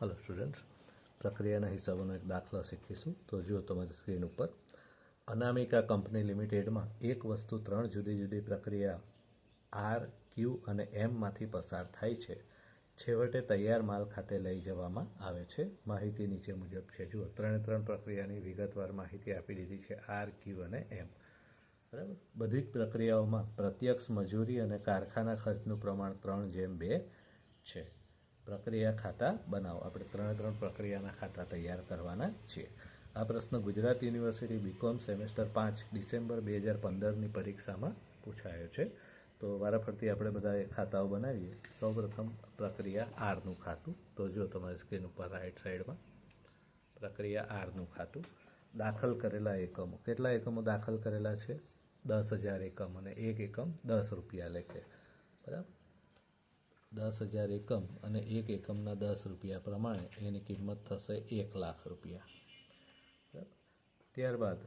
Hello students પ્રક્રિયાના હિસાબોનો એક દાખલો શીખીશું. તો જુઓ તમારી સ્ક્રીન ઉપર. અનામિકા કંપની લિમિટેડમાં એક વસ્તુ ત્રણ જુદી જુદી પ્રક્રિયા આર, ક્યુ અને એમમાંથી પસાર થાય છે. છેવટે તૈયાર માલ ખાતે લઈ જવામાં આવે છે. માહિતી નીચે મુજબ છે. જુઓ, ત્રણે ત્રણ પ્રક્રિયાની વિગતવાર માહિતી આપી દીધી છે. આર, ક્યુ અને એમ. બરાબર? બધી જ પ્રક્રિયાઓમાં પ્રત્યક્ષ મજૂરી અને કારખાના ખર્ચનું પ્રમાણ ત્રણ જેમ બે છે. પ્રક્રિયા ખાતા બનાવો. આપણે ત્રણે ત્રણ પ્રક્રિયાના ખાતા તૈયાર કરવાના છીએ. આ પ્રશ્ન ગુજરાત યુનિવર્સિટી બીકોમ સેમેસ્ટર પાંચ ડિસેમ્બર બે હજાર પંદરની પરીક્ષામાં પૂછાયો છે. તો વારાફરતી આપણે બધા ખાતાઓ બનાવીએ. સૌપ્રથમ પ્રક્રિયા આરનું ખાતું. તો જો તમારી સ્ક્રીન ઉપર રાઈટ સાઈડમાં પ્રક્રિયા આરનું ખાતું. દાખલ કરેલા એકમો. કેટલા એકમો દાખલ કરેલા છે? દસ હજાર એકમ અને એક એકમ દસ રૂપિયા લેખે. બરાબર? દસ હજાર એકમ અને એક એકમના દસ રૂપિયા પ્રમાણે એની કિંમત થશે એક લાખ રૂપિયા. ત્યારબાદ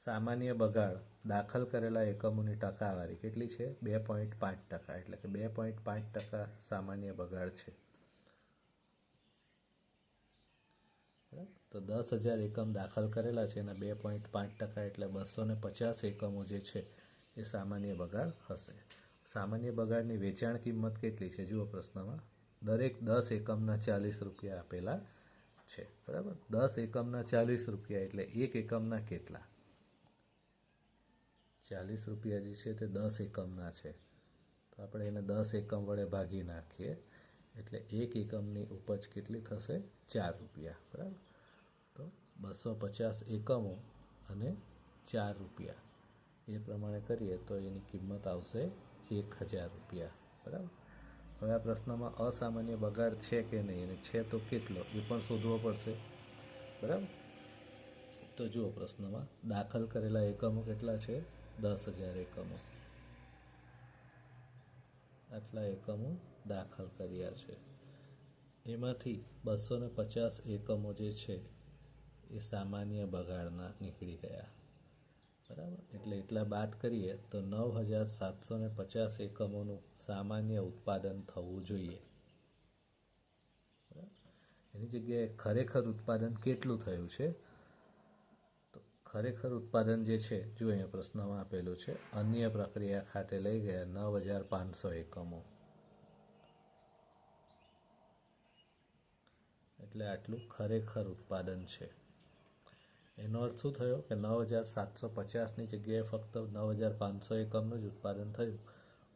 સામાન્ય બગાડ દાખલ કરેલા એકમોની ટકાવારી કેટલી છે? બે પોઈન્ટ પાંચ ટકા, એટલે કે બે પોઈન્ટ પાંચ ટકા સામાન્ય બગાડ છે. તો દસ હજાર એકમ દાખલ કરેલા છે એના બે પોઈન્ટ પાંચ ટકા, એટલે બસો ને પચાસ એકમો જે છે એ સામાન્ય બગાડ હશે. સામાન્ય બગાડની વેચાણ કિંમત કેટલી છે? જુઓ પ્રશ્નમાં. દરેક દસ એકમના ચાલીસ રૂપિયા આપેલા છે. બરાબર? દસ એકમના ચાલીસ રૂપિયા એટલે એક એકમના કેટલા? ચાલીસ રૂપિયા જે છે તે દસ એકમના છે. તો આપણે એને દસ એકમ વડે ભાગી નાખીએ. એટલે એક એકમની ઉપજ કેટલી થશે? ચાર રૂપિયા. બરાબર? તો બસો પચાસ એકમો અને ચાર રૂપિયા. એ પ્રમાણે કરીએ તો એની કિંમત આવશે એક હજાર રૂપિયા. બરાબર? હવે આ પ્રશ્નમાં અસામાન્ય બગાડ છે કે નહીં અને છે તો કેટલો એ પણ શોધવો પડશે. બરાબર? તો જુઓ પ્રશ્નમાં દાખલ કરેલા એકમો કેટલા છે? દસ હજાર એકમો. આટલા એકમો દાખલ કર્યા છે. એમાંથી બસો પચાસ એકમો જે છે એ સામાન્ય બગાડના નીકળી ગયા. બરાબર? એટલે એટલા બાદ કરીએ તો નવ હજાર સાતસો ને પચાસ એકમોનું સામાન્ય ઉત્પાદન થવું જોઈએ. એની જગ્યાએ ખરેખર ઉત્પાદન કેટલું થયું છે? તો ખરેખર ઉત્પાદન જે છે, જો અહીંયા પ્રશ્નમાં આપેલું છે, અન્ય પ્રક્રિયા ખાતે લઈ ગયા નવ હજાર પાંચસો એકમો. એટલે આટલું ખરેખર ઉત્પાદન છે. એનો અર્થ શું થયો કે નવ હજાર સાતસો પચાસની જગ્યાએ ફક્ત નવ હજાર પાંચસો એકમનું જ ઉત્પાદન થયું.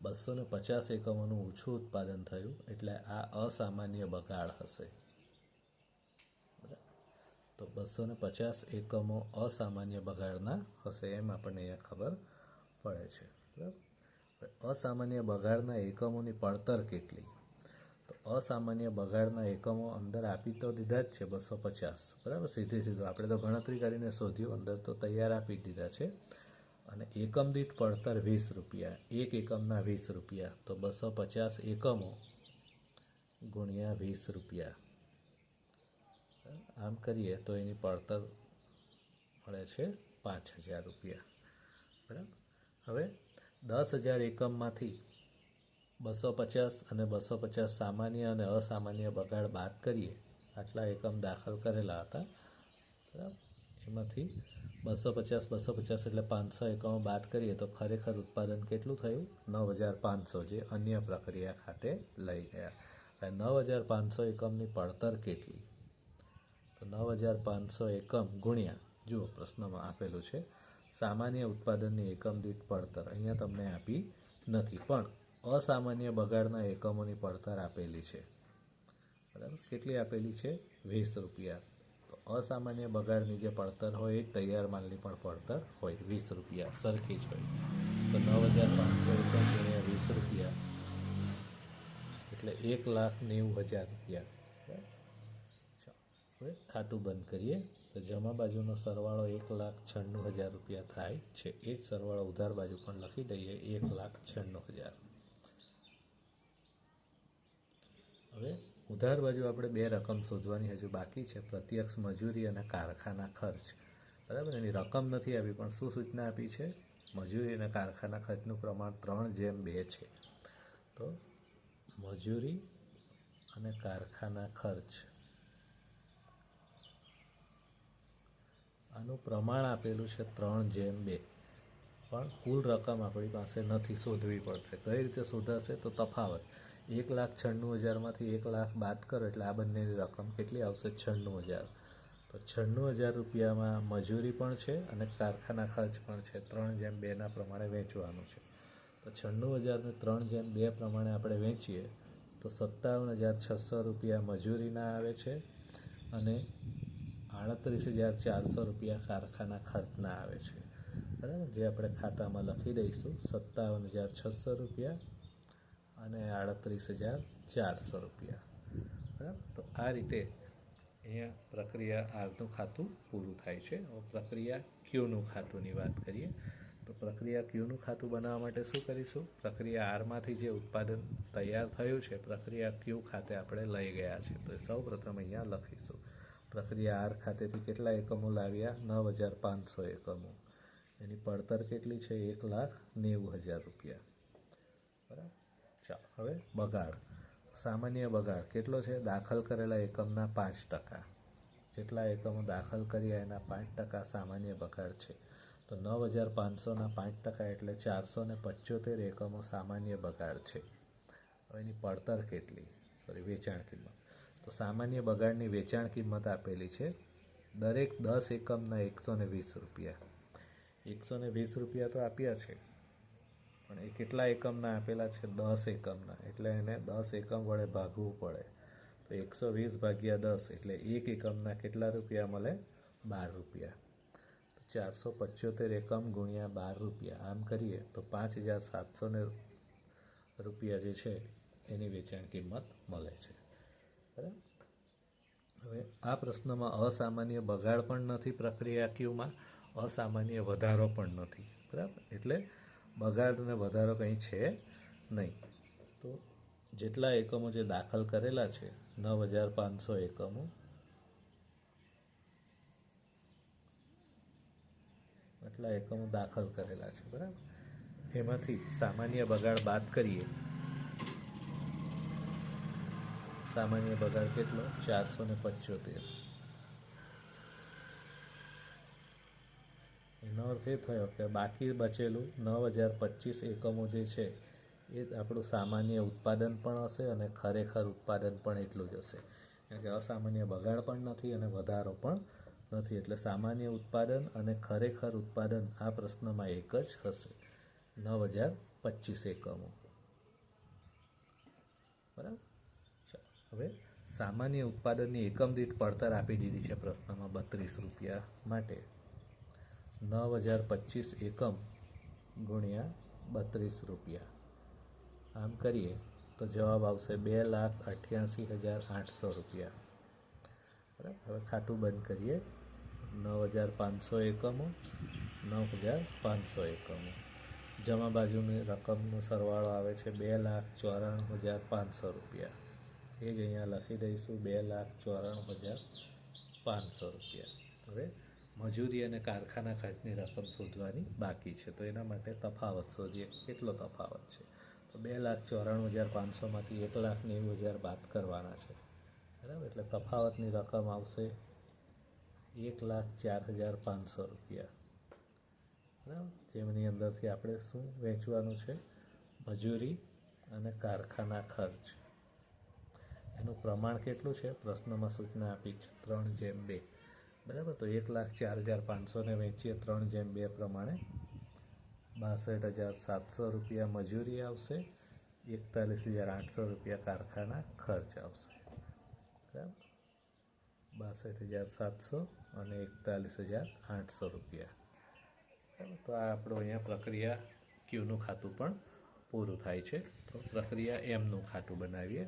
બસો ને પચાસ એકમોનું ઓછું ઉત્પાદન થયું, એટલે આ અસામાન્ય બગાડ હશે. તો બસો ને પચાસ એકમો અસામાન્ય બગાડના હશે એમ આપણને અહીંયા ખબર પડે છે. બરાબર? અસામાન્ય બગાડના એકમોની પડતર કેટલી? તો અસામાન્ય બગાડના એકમો અંદર આપી તો દીધા જ છે બસો પચાસ. બરાબર? સીધી સીધું. આપણે તો ગણતરી કરીને શોધ્યું, અંદર તો તૈયાર આપી દીધા છે. અને એકમ દીઠ પડતર વીસ રૂપિયા. એક એકમના વીસ રૂપિયા. તો બસો પચાસ એકમો ગુણ્યા વીસ રૂપિયા. આમ કરીએ તો એની પડતર મળે છે પાંચ હજાર રૂપિયા. બરાબર? હવે દસ હજાર એકમમાંથી બસો પચાસ અને બસો પચાસ સામાન્ય અને અસામાન્ય બગાડ બાદ કરીએ. આટલા એકમ દાખલ કરેલા હતા. બરાબર? એમાંથી બસો પચાસ બસો પચાસ એટલે પાંચસો એકમો બાદ કરીએ તો ખરેખર ઉત્પાદન કેટલું થયું? નવ હજાર પાંચસો જે અન્ય પ્રક્રિયા ખાતે લઈ ગયા. હવે નવ હજાર પાંચસો એકમની પડતર કેટલી? તો નવ હજાર પાંચસો એકમ ગુણ્યા, જુઓ પ્રશ્નમાં આપેલું છે, સામાન્ય ઉત્પાદનની એકમ દીઠ પડતર. અહીંયા તમને આપી નથી, પણ અસામાન્ય બગાડના એકમોની પડતર આપેલી છે. બરાબર? કેટલી આપેલી છે? વીસ રૂપિયા. તો અસામાન્ય બગાડની જે પડતર હોય એ તૈયાર માલની પણ પડતર હોય, વીસ રૂપિયા. સરખી જ હોય. તો નવ હજાર પાંચસો રૂપિયા ગુણ્યા વીસ રૂપિયા. એટલે એક લાખ નેવું હજાર રૂપિયા હવે ખાતું બંધ કરીએ. તો જમા બાજુનો સરવાળો એક લાખ છન્નું હજાર રૂપિયા થાય છે. એ જ સરવાળો ઉધાર બાજુ પણ લખી દઈએ, એક લાખ છન્નું હજાર. હવે ઉધાર બાજુ આપણે બે રકમ શોધવાની હજુ બાકી છે. પ્રત્યક્ષ મજૂરી અને કારખાના ખર્ચ. બરાબર? એની રકમ નથી આપી, પણ શું સૂચના આપી છે? મજૂરી અને કારખાના ખર્ચનું પ્રમાણ ત્રણ જેમ બે છે. તો મજૂરી અને કારખાના ખર્ચ. આનું પ્રમાણ આપેલું છે ત્રણ જેમ બે. પણ કુલ રકમ આપણી પાસે નથી શોધવી પડશે. કઈ રીતે શોધાશે તો તફાવત. એક લાખ છન્નું હજારમાંથી એક લાખ બાદ કરો એટલે આ બંનેની રકમ કેટલી આવશે? છન્નું હજાર. તો છન્નું હજાર રૂપિયામાં મજૂરી પણ છે અને કારખાના ખર્ચ પણ છે. ત્રણ જેમ બેના પ્રમાણે વેચવાનું છે. તો છન્નું હજારને ત્રણ જેમ બે પ્રમાણે આપણે વેચીએ તો સત્તાવન હજાર છસો રૂપિયા મજૂરીના આવે છે અને આડત્રીસ હજાર ચારસો રૂપિયા કારખાના ખર્ચના આવે છે. બરાબર? જે આપણે ખાતામાં લખી દઈશું, સત્તાવન હજાર છસો રૂપિયા અને આડત્રીસ હજાર ચારસો રૂપિયા. બરાબર? તો આ રીતે અહીંયા પ્રક્રિયા આરનું ખાતું પૂરું થાય છે. હવે પ્રક્રિયા ક્યુનું ખાતુંની વાત કરીએ. તો પ્રક્રિયા ક્યુનું ખાતું બનાવવા માટે શું કરીશું? પ્રક્રિયા આરમાંથી જે ઉત્પાદન તૈયાર થયું છે, પ્રક્રિયા ક્યુ ખાતે આપણે લઈ ગયા છે. તો સૌ પ્રથમ અહીંયા લખીશું. પ્રક્રિયા આર ખાતેથી કેટલા એકમો લાવ્યા? નવ હજાર પાંચસો એકમો. એની પડતર કેટલી છે? એક લાખ નેવું હજાર રૂપિયા. બરાબર? ચાલો, હવે બગાડ. સામાન્ય બગાડ. કેટલો છે? દાખલ કરેલા એકમના પાંચ ટકા. જેટલા એકમો દાખલ કર્યા એના પાંચ ટકા સામાન્ય બગાડ છે. તો નવ હજાર પાંચસોના પાંચ ટકા એટલે ચારસો ને પંચોતેર એકમો સામાન્ય બગાડ છે. હવે એની પડતર કેટલી? સોરી વેચાણ કિંમત. તો સામાન્ય બગાડની વેચાણ કિંમત આપેલી છે દરેક દસ એકમના એકસો વીસ રૂપિયા. એકસો ને વીસ રૂપિયા તો આપ્યા છે. પણ એ કેટલા એકમના આપેલા છે? દસ એકમના. એટલે એને દસ એકમ વડે ભાગવું પડે. તો એકસો વીસ ભાગ્યા દસ એટલે એક એકમના કેટલા રૂપિયા મળે? બાર રૂપિયા. તો ચારસો પંચોતેર એકમ ગુણ્યા બાર રૂપિયા. આમ કરીએ તો પાંચ હજાર સાતસો ને રૂપિયા જે છે, એની વેચાણ કિંમત મળે છે. બરાબર? હવે આ પ્રશ્નમાં અસામાન્ય બગાડ પણ નથી પ્રક્રિયા ક્યુમાં. અસામાન્ય વધારો પણ નથી. બરાબર? એટલે બગાડને વધારો કંઈ છે નહીં. તો જેટલા એકમો જે દાખલ કરેલા છે, નવ હજાર પાંચસો એકમો, એટલા એકમો દાખલ કરેલા છે. બરાબર? એમાંથી સામાન્ય બગાડ બાદ કરીએ. સામાન્ય બગાડ કેટલો? ચારસો ને પંચોતેર. અર્થ એ થયો કે બાકી બચેલું નવ હજાર પચીસ એકમો જે છે, એ આપણું સામાન્ય ઉત્પાદન પણ હશે અને ખરેખર ઉત્પાદન પણ એટલું જ હશે. કારણ કે અસામાન્ય બગાડ પણ નથી અને વધારો પણ નથી. એટલે સામાન્ય ઉત્પાદન અને ખરેખર ઉત્પાદન આ પ્રશ્નમાં એક જ હશે. નવ હજાર પચીસ એકમો. બરાબર? હવે સામાન્ય ઉત્પાદનની એકમ દીઠ પડતર આપી દીધી છે પ્રશ્નમાં બત્રીસ રૂપિયા માટે. નવ હજાર પચીસ એકમ ગુણ્યા બત્રીસ રૂપિયા. આમ કરીએ તો જવાબ આવશે બે લાખ અઠ્યાસી હજાર આઠસો રૂપિયા. બરાબર? હવે ખાતું બંધ કરીએ. નવ હજાર પાંચસો એકમો નવ હજાર પાંચસો એકમો. જમા બાજુની રકમનો સરવાળો આવે છે બે લાખ ચોરાણું હજાર પાંચસો રૂપિયા. એ જ અહીંયા લખી દઈશું બે લાખ ચોરાણું હજાર પાંચસો રૂપિયા. હવે મજૂરી અને કારખાના ખર્ચની રકમ શોધવાની બાકી છે. તો એના માટે તફાવત શોધીએ. કેટલો તફાવત છે? તો બે લાખ ચોરાણું હજાર પાંચસોમાંથી એક લાખ નેવું હજાર બાદ કરવાના છે. બરાબર? એટલે તફાવતની રકમ આવશે એક લાખ ચાર હજાર પાંચસો રૂપિયા. બરાબર? જેમની અંદરથી આપણે શું વેચવાનું છે? મજૂરી અને કારખાના ખર્ચ. એનું પ્રમાણ કેટલું છે? પ્રશ્નમાં સૂચના આપી છે. ત્રણ જેમ બે. બરાબર? તો એક લાખ ચાર હજાર પાંચસોને વેચીએ ત્રણ જેમ બે પ્રમાણે. બાસઠ હજાર સાતસો રૂપિયા મજૂરી આવશે. એકતાલીસ હજાર આઠસો રૂપિયા કારખાના ખર્ચ આવશે. બરાબર? બાસઠ હજાર સાતસો અને એકતાલીસ હજાર આઠસો રૂપિયા. બરાબર? તો આ આપણું અહીંયા પ્રક્રિયા ક્યુનું ખાતું પણ પૂરું થાય છે. તો પ્રક્રિયા એમનું ખાતું બનાવીએ.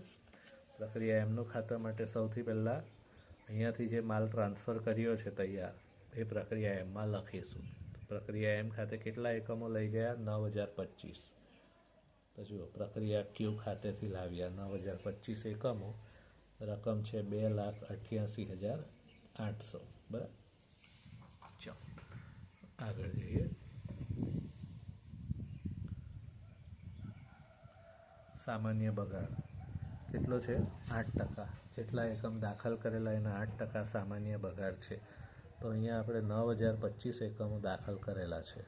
પ્રક્રિયા એમનું ખાતા માટે સૌથી પહેલાં અહીંયાથી જે માલ ટ્રાન્સફર કર્યો છે તૈયાર, એ પ્રક્રિયા એમમાં લખીશું. પ્રક્રિયા એમ ખાતે કેટલા એકમો લઈ ગયા? નવ હજાર પચીસ. તો જુઓ, પ્રક્રિયા ક્યુ ખાતેથી લાવ્યા. નવ હજાર પચીસ એકમો, રકમ છે બે લાખ અઠ્યાસી હજાર આઠસો. બરાબર? ચાલો, આગળ જઈએ. સામાન્ય બગાડ. કેટલો છે? આઠ ટકા. જેટલા એકમ દાખલ કરેલા એના આઠ ટકા સામાન્ય બગાડ છે. તો અહીંયા આપણે નવ હજાર પચીસ એકમો દાખલ કરેલા છે.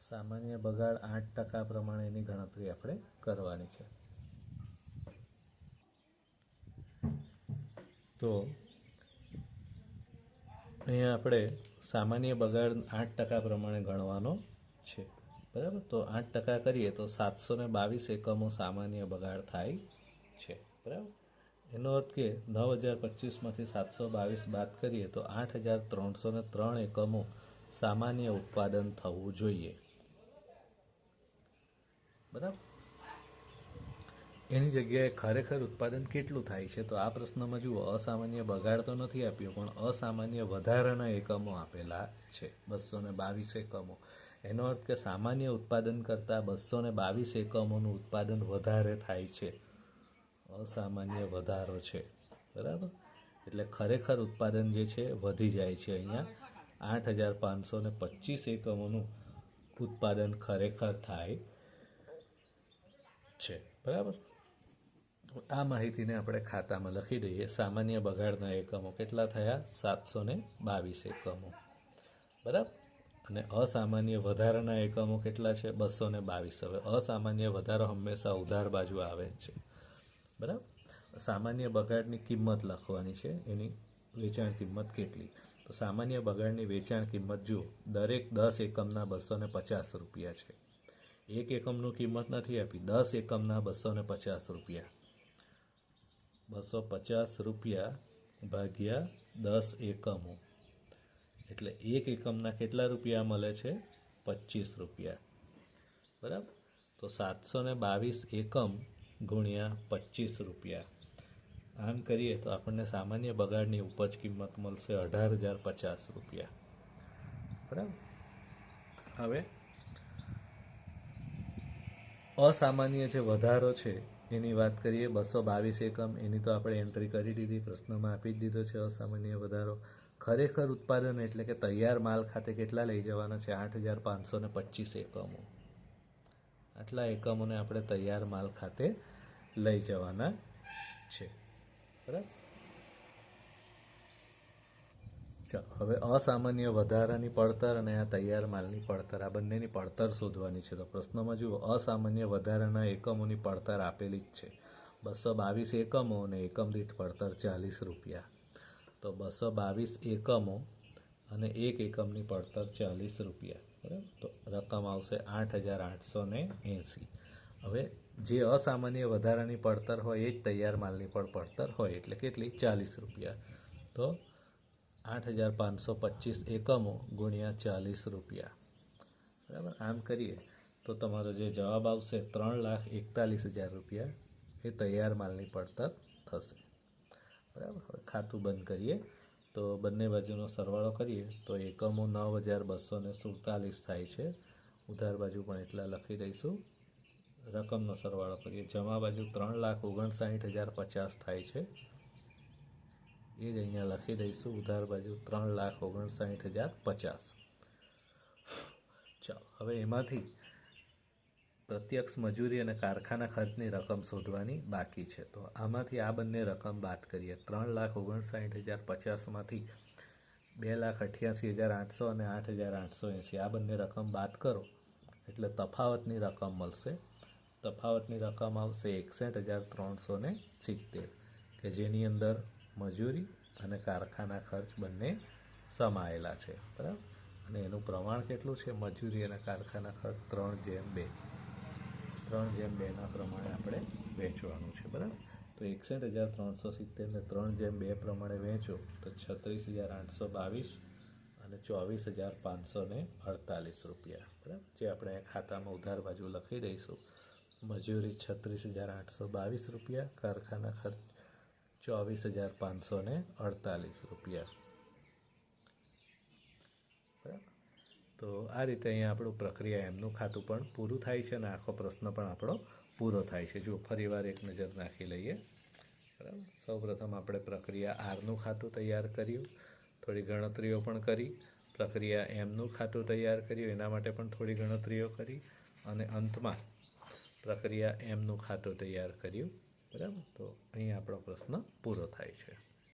સામાન્ય બગાડ આઠ ટકા પ્રમાણે એની ગણતરી આપણે કરવાની છે. તો અહીંયા આપણે સામાન્ય બગાડ આઠ ટકા પ્રમાણે ગણવાનો છે. બરાબર? તો આઠ ટકા કરીએ તો સાતસો ને બાવીસ એકમો સામાન્ય બગાડ થાય છે. બરાબર? એનો અર્થ કે નવ હજાર પચીસમાંથી સાતસો બાવીસ બાદ કરીએ તો આઠ હજાર ત્રણસો ને ત્રણ એકમો સામાન્ય ઉત્પાદન થવું જોઈએ. બરાબર? એની જગ્યાએ ખરેખર ઉત્પાદન કેટલું થાય છે? તો આ પ્રશ્નમાં જુઓ, અસામાન્ય બગાડ તો નથી આપ્યો, પણ અસામાન્ય વધારાના એકમો આપેલા છે, બસો ને બાવીસ એકમો. એનો અર્થ કે સામાન્ય ઉત્પાદન કરતાં બસો ને બાવીસ એકમોનું ઉત્પાદન વધારે થાય છે. અસામાન્ય વધારો છે. બરાબર? એટલે ખરેખર ઉત્પાદન જે છે, વધી જાય છે અહીંયા. આઠ હજાર પાંચસો ને પચીસ એકમોનું ઉત્પાદન ખરેખર થાય છે. બરાબર? આ માહિતીને આપણે ખાતામાં લખી દઈએ. સામાન્ય બગાડના એકમો કેટલા થયા? સાતસો ને બાવીસ એકમો. બરાબર? અને અસામાન્ય વધારાના એકમો કેટલા છે? બસો ને બાવીસ. હવે અસામાન્ય વધારો હંમેશા ઉધાર બાજુ આવે છે. બરાબર? સામાન્ય બગાડની કિંમત લખવાની છે. એની વેચાણ કિંમત કેટલી? તો સામાન્ય બગાડની વેચાણ કિંમત જુઓ. દરેક દસ એકમના બસો ને પચાસ રૂપિયા છે. એક એકમનું કિંમત નથી આપી. દસ એકમના બસો ને પચાસ રૂપિયા. બસો પચાસ રૂપિયા ભાગ્યા દસ એકમો. એટલે એક એકમના કેટલા રૂપિયા મળે છે? પચીસ રૂપિયા. બરાબર? તો સાતસો ને બાવીસ એકમ ગુણ્યા પચીસ રૂપિયા. આમ કરીએ તો આપણને સામાન્ય બગાડની ઉપજ કિંમત મળશે અઢાર હજાર પચાસ રૂપિયા. બરાબર? હવે અસામાન્ય જે વધારો છે એની વાત કરીએ, બસો બાવીસ એકમ, એની તો આપણે એન્ટ્રી કરી દીધી, પ્રશ્નમાં આપી જ દીધો છે અસામાન્ય વધારો. ખરેખર ઉત્પાદન એટલે કે તૈયાર માલ ખાતે કેટલા લઈ જવાના છે? આઠ હજાર પાંચસો ને પચીસ એકમો. આટલા એકમોને આપણે તૈયાર માલ ખાતે લઈ જવાના છે. બરાબર? ચાલો, હવે અસામાન્ય વધારાની પડતર અને આ તૈયાર માલની પડતર, આ બંનેની પડતર શોધવાની છે. તો પ્રશ્નમાં જુઓ, અસામાન્ય વધારાના એકમોની પડતર આપેલી જ છે. બસો બાવીસ એકમો અને એકમ દીઠ પડતર ચાલીસ રૂપિયા. તો બસો બાવીસ એકમો અને એક એકમની પડતર ચાલીસ રૂપિયા. બરાબર? તો રકમ આવશે આઠ હજાર આઠસો ને એંસી. હવે જે અસામાન્ય વધારાની પડતર હોય એ જ તૈયાર માલની પણ પડતર હોય એટલે કેટલી? ચાલીસ રૂપિયા. તો આઠ હજાર પાંચસો પચીસ એકમો ગુણ્યા ચાલીસ રૂપિયા. બરાબર? આમ કરીએ તો તમારો જે જવાબ આવશે ત્રણ લાખ એકતાલીસ હજાર રૂપિયા. એ તૈયાર માલની પડતર થશે. બરાબર? હવે ખાતું બંધ કરીએ. તો બંને બાજુનો સરવાળો કરીએ તો એકમો નવ હજાર બસો ને સુડતાલીસ થાય છે. ઉધાર બાજુ પણ એટલા લખી દઈશું. રકમનો સરવાળો કરીએ. જમા બાજુ ત્રણ લાખ ઓગણસાઠ હજાર પચાસ થાય છે. એ જ અહીંયા લખી દઈશું. ઉધાર બાજુ ત્રણ લાખ ઓગણસાઠ હજાર પચાસ. ચાલો, હવે એમાંથી પ્રત્યક્ષ મજૂરી અને કારખાના ખર્ચની રકમ શોધવાની બાકી છે. તો આમાંથી આ બંને રકમ બાદ કરીએ. ત્રણ લાખ ઓગણસાઠ હજાર પચાસમાંથી બે લાખ અઠ્યાસી હજાર આઠસો અને આઠ હજાર આઠસો એંસી આ બંને રકમ બાદ કરો. એટલે તફાવતની રકમ મળશે. તફાવતની રકમ આવશે એકસઠ હજાર ત્રણસો સિત્તેર, કે જેની અંદર મજૂરી અને કારખાના ખર્ચ બંને સમાયેલા છે, બરાબર? અને એનું પ્રમાણ કેટલું છે? મજૂરી અને કારખાના ખર્ચ ત્રણ જેમ બે. ત્રણ જેમ બેના પ્રમાણે આપણે વેચવાનું છે, બરાબર? તો એકસઠ હજાર ત્રણસો સિત્તેરને ત્રણ જેમ બે પ્રમાણે વેચો, તો છત્રીસ હજાર આઠસો બાવીસ અને ચોવીસ હજાર પાંચસો ને અડતાલીસ રૂપિયા, બરાબર? જે આપણે ખાતામાં ઉધાર બાજુ લખી દઈશું. મજૂરી છત્રીસ હજાર આઠસો બાવીસ રૂપિયા, કારખાના ખર્ચ ચોવીસ હજાર પાંચસો ને અડતાલીસ રૂપિયા. બરાબર? તો આ રીતે અહીંયા આપણું પ્રક્રિયા એમનું ખાતું પણ પૂરું થાય છે અને આખો પ્રશ્ન પણ આપણો પૂરો થાય છે. જો ફરીવાર એક નજર નાખી લઈએ. બરાબર? સૌપ્રથમ આપણે પ્રક્રિયા આરનું ખાતું તૈયાર કર્યું. થોડી ગણતરીઓ પણ કરી. પ્રક્રિયા એમનું ખાતું તૈયાર કર્યું. એના માટે પણ થોડી ગણતરીઓ કરી. અને અંતમાં પ્રક્રિયા એમનું ખાતું તૈયાર કર્યું. બરાબર? તો અહીં આપણો પ્રશ્ન પૂરો થાય છે.